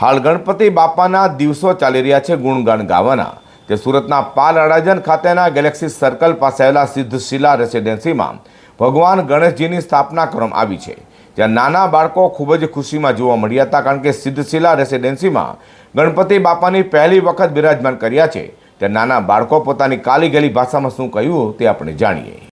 હાલ ગણપતિ બાપાના દિવસો ચાલી રહ્યા છે ગુણગાન ગાવાના. તે સુરતના પાલ અડાજન ખાતેના ગેલેક્સી સર્કલ પાસે આવેલા સિદ્ધશિલા રેસિડેન્સીમાં ભગવાન ગણેશજીની સ્થાપના કરવામાં આવી છે. જ્યાં નાના બાળકો ખૂબ જ ખુશીમાં જોવા મળ્યા હતા કારણ કે સિદ્ધશિલા રેસિડેન્સીમાં ગણપતિ બાપાની પહેલી વખત બિરાજમાન કર્યા છે. ત્યાં નાના બાળકો પોતાની કાલી ગેલી ભાષામાં શું કહ્યું તે આપણે જાણીએ.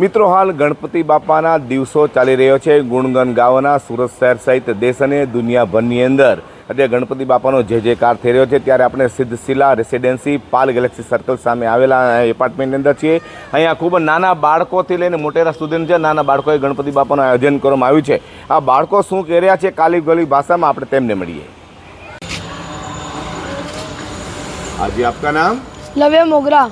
મિત્રો, હાલ ગણપતિ બાપાના દિવસો ચાલી રહ્યો છે. ગુણગન ગાવાના સુરત શહેર સહિત દેશ અને દુનિયાભરની અંદર. અત્યારે ગણપતિ બાપાનો જે જે કાર થઈ રહ્યો છે. ત્યારે આપણે Siddhashila residency, Pal Galaxy circle સામે આવેલા એપાર્ટમેન્ટની અંદર છીએ. અહીંયા ખૂબ નાના બાળકોથી લઈને મોટેરા સુધીનું છે નાના બાળકોએ ગણપતિ બાપાનું આયોજન કરવામાં આવ્યું છે. આ બાળકો શું કહી રહ્યા છે? કાલી ગોલી ભાષામાં આપણે તેમને મળીએ. આજે આપકા નામ? લવ્ય મોગરા.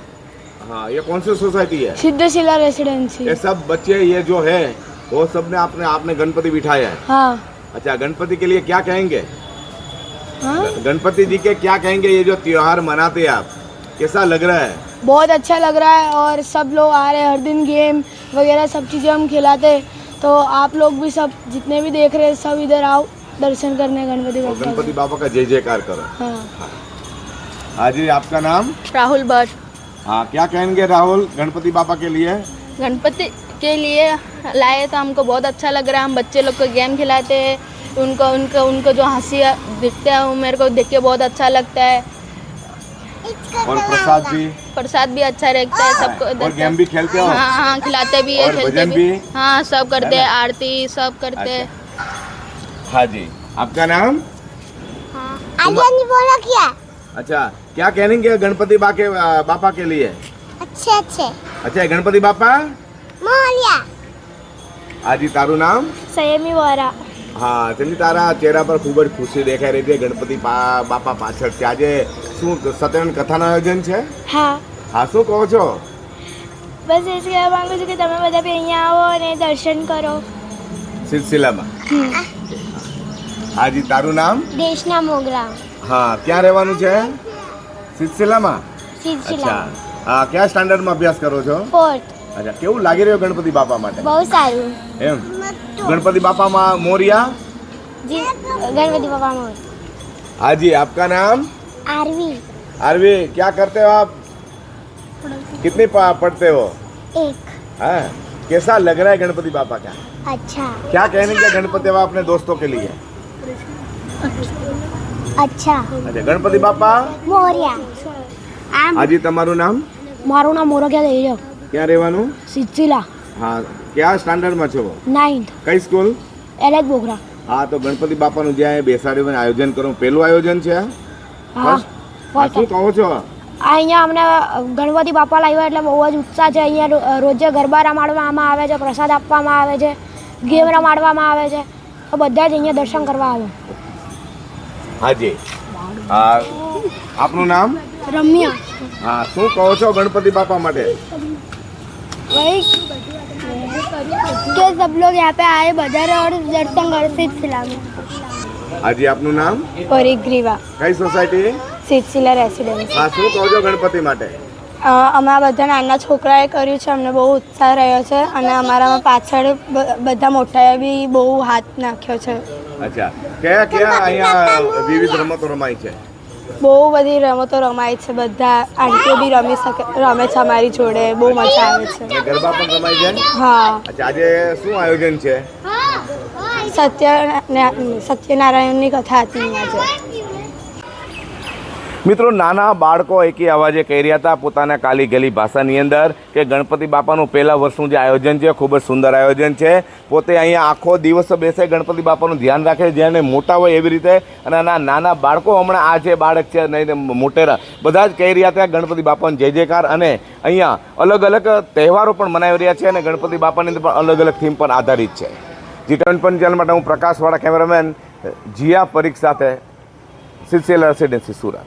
हाँ ये कौन सी सोसाइटी है? सिद्धशिला रेसिडेंसी। ये सब बच्चे ये जो है वो सबने आपने आपने गणपति बिठाया है। हाँ। अच्छा गणपति के लिए क्या कहेंगे? हाँ? गणपति जी के क्या कहेंगे? ये जो त्योहार मनाते हैं आप कैसा लग रहा है? बहुत अच्छा लग रहा है और सब लोग आ रहे हैं हर दिन गेम वगैरह सब चीज़ें हम खिलाते हैं। तो आप लोग भी सब जितने भी देख रहे हैं सब इधर आओ दर्शन करने गणपति बाबा गणपति बाबा का जय जयकार करो। हाँ। हाँ। जी आपका नाम? राहुल भट्ट। हाँ क्या कहेंगे राहुल गणपति बाबा के लिए? गणपति के लिए लाए तो हमको बहुत अच्छा लग रहा है। हम बच्चे लोग को गेम खिलाते हैं। उनको उनको उनको जो हँसी दिखता है वो मेरे को देख के बहुत अच्छा लगता है। और प्रसाद भी? प्रसाद भी अच्छा रहता है सबको और गेम भी खेलते हो? हाँ हाँ खिलाते भी है खेलते भी। भी? हाँ सब करते हैं आरती सब करते हैं। हाँ जी। आपका नाम? आर्यन बोलो क्या? अच्छा क्या कहेंगे गणपति बा के बापा के लिए अच्छे अच्छे अच्छा गणपति बापा मोरिया હાજી તારું નામ संयमी वोरा હા ચંદી તારા ચહેરા પર ખૂબ જ ખુશી દેખાઈ રહી છે ગણપતિ પા- બાપા પાછળ છે આજે શું સત્યનારાયણ કથાનું આયોજન છે हाँ હા શું કહો છો બસ એ જ કહેવા માંગુ છું કે તમે બધા બી અહીંયા આવો અને દર્શન કરો સિલસિલામાં હાજી તારું નામ देशना मोगरा હા ક્યાં રહેવાનું છે સિલસિલામાં सिलसिला અચ્છા હા કયા સ્ટાન્ડર્ડમાં અભ્યાસ કરો છો फोर्थ અચ્છા કેવું લાગી રહ્યું ગણપતિ બાપા માટે बहुत सारू એમ ગણપતિ બાપામાં મોરિયા जी गणपति बाबा मोर हाजी आपका नाम आरवी आरवी क्या करते हो आप कितनी पा- पढ़ते हो एक हाँ कैसा लग रहा है गणपति बापा का अच्छा क्या कहने के गणपति बाबा अपने दोस्तों के लिए અચ્છા. અચ્છા ગણપતિ બાપા? મોરિયા. આજે તમારું નામ? મારું નામ મોરગ્યા દેજો ક્યાં રહેવાનું? સિચિલા હા ક્યાં સ્ટાન્ડર્ડમાં છો? 9th કઈ સ્કૂલ? એલેક બોગરા. હા તો ગણપતિ બાપાનું જ્યાં બેસાડ્યું આયોજન કરું પેલું આયોજન છે હા શું કહો છો? અહીંયા અમને ગણપતિ બાપા લાવ્યા એટલે બહુ જ ઉત્સાહ છે. અહીંયા રોજે ગરબા રમાડવામાં આવે છે પ્રસાદ આપવામાં આવે છે ગેમ રમાડવામાં આવે છે. તો બધા જ અહીંયા દર્શન કરવા આવે હાજી હા આપનું નામ રમ્યા હા શું કહો છો ગણપતિ બાપા માટે वही कि सब लोग यहाँ पे आए बाजार और दर्शन कर सिलसिला में હાજી આપનું નામ પરિગ્રીવા કઈ સોસાયટી સિલસિલા રેસિડેન્સ હા શું કહો છો ગણપતિ માટે અમારા બધા નાના છોકરાએ કર્યું છે અમને બહુ ઉત્સાહ રહ્યો છે અને અમારામાં પાછળ બધા મોટાએ બી બહુ હાથ નાખ્યો છે. અચ્છા. કયા કયા અહીંયા વિવિધ રમતો રમાય છે? બહુ બધી રમતો રમાય છે બધા આંટીઓ બી રમી શકે રમે છે અમારી જોડે બહુ મજા આવે છે. ગરબા પણ રમાય છે? હા. અચ્છા આજે શું આયોજન છે? સત્ય સત્યનારાયણની કથા હતી આજે. મિત્રો, નાના બાળકો એકી અવાજે કહી રહ્યા હતા પોતાના કાલી ગલી ભાષાની અંદર કે ગણપતિ બાપાનું પહેલા વર્ષનું જે આયોજન છે, ખૂબ જ સુંદર આયોજન છે. પોતે અહીંયા આખો દિવસ બેસે ગણપતિ બાપાનું ધ્યાન રાખે જેને મોટા હોય એવી રીતે. અને આના નાના બાળકો હમણાં આ જે બાળક છે, નહીં મોટેરા, બધા જ કહી રહ્યા હતા, ગણપતિ બાપાનું જય જયકાર. અને અહીંયા અલગ અલગ તહેવારો પણ મનાવી રહ્યા છે અને ગણપતિ બાપાની અંદર પણ અલગ અલગ થીમ પર આધારિત છે. જી ટ્વેન્ટી ચેનલ માટે હું પ્રકાશવાળા કેમેરામેન જીયા પરીખ સાથે, સિલસિલા રેસિડેન્સી સુરત.